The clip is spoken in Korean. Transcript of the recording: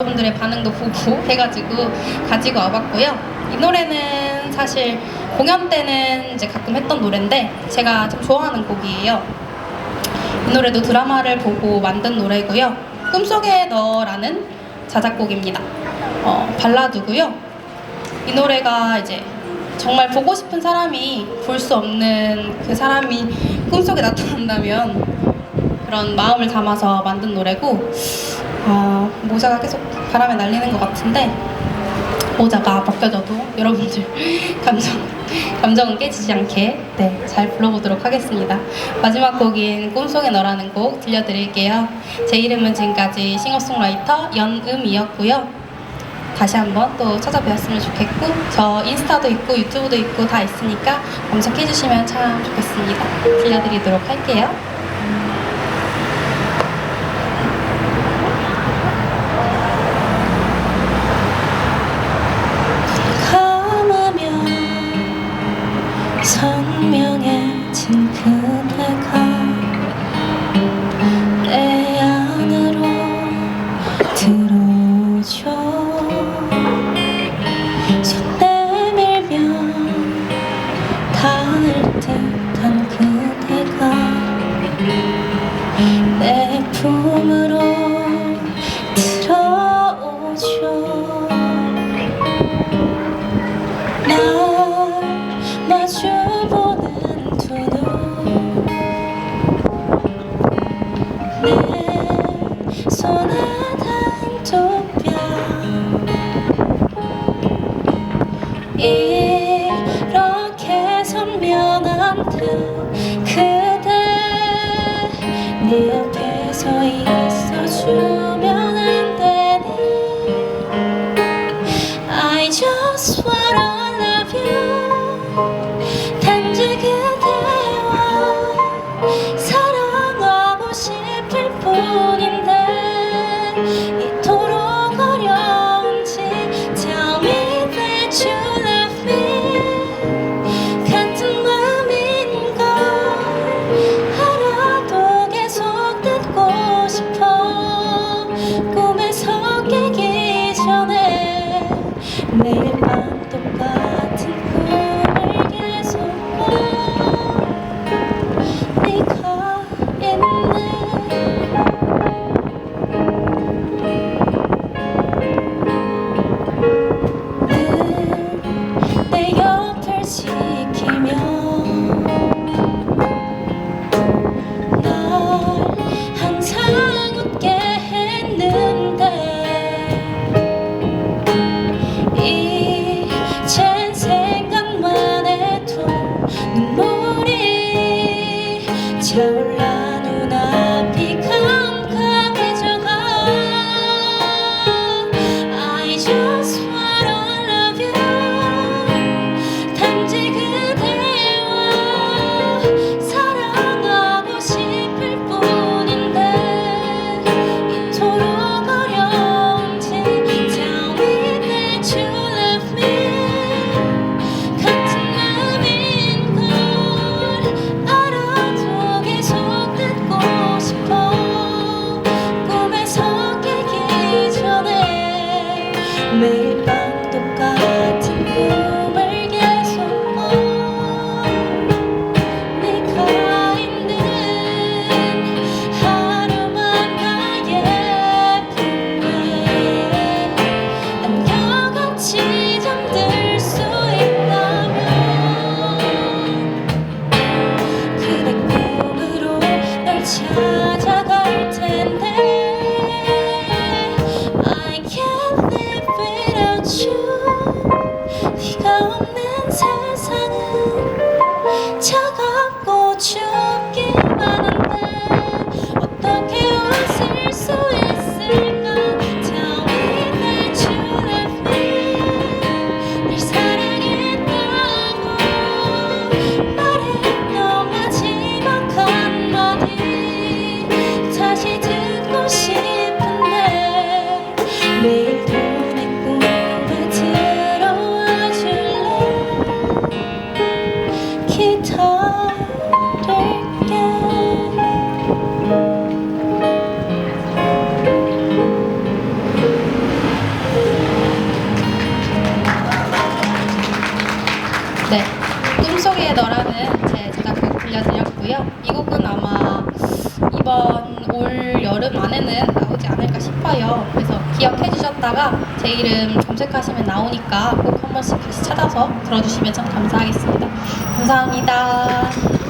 여러분들의 반응도 보고 해가지고 가지고 와봤고요. 이 노래는 사실 공연 때는 이제 가끔 했던 노래인데 제가 참 좋아하는 곡이에요. 이 노래도 드라마를 보고 만든 노래고요. 꿈속에 너라는 자작곡입니다. 어, 발라드고요. 이 노래가 이제 정말 보고 싶은 사람이 볼 수 없는 그 사람이 꿈속에 나타난다면 그런 마음을 담아서 만든 노래고 아, 모자가 계속 바람에 날리는 것 같은데 모자가 벗겨져도 여러분들 감정 감정은 깨지지 않게 네, 잘 불러보도록 하겠습니다. 마지막 곡인 꿈속의 너라는 곡 들려드릴게요. 제 이름은 지금까지 싱어송라이터 연음이었고요. 다시 한번 또 찾아뵈었으면 좋겠고 저 인스타도 있고 유튜브도 있고 다 있으니까 검색해 주시면 참 좋겠습니다. 들려드리도록 할게요. 닿을 듯한 그대가 내 품으로 들어오죠. 날 마주보는 두 눈 내 손에 뺨 이렇게 듯 그대 네 옆에 서 있어주면 안 되니? I just 단지 그대와 사랑하고 싶을 뿐인데 이 May 사랑의 너라는 제 제작곡 들려드렸고요. 이 곡은 아마 이번 올 여름 안에는 나오지 않을까 싶어요. 그래서 기억해 주셨다가 제 이름 검색하시면 나오니까 꼭 한 번씩 다시 찾아서 들어주시면 참 감사하겠습니다. 감사합니다.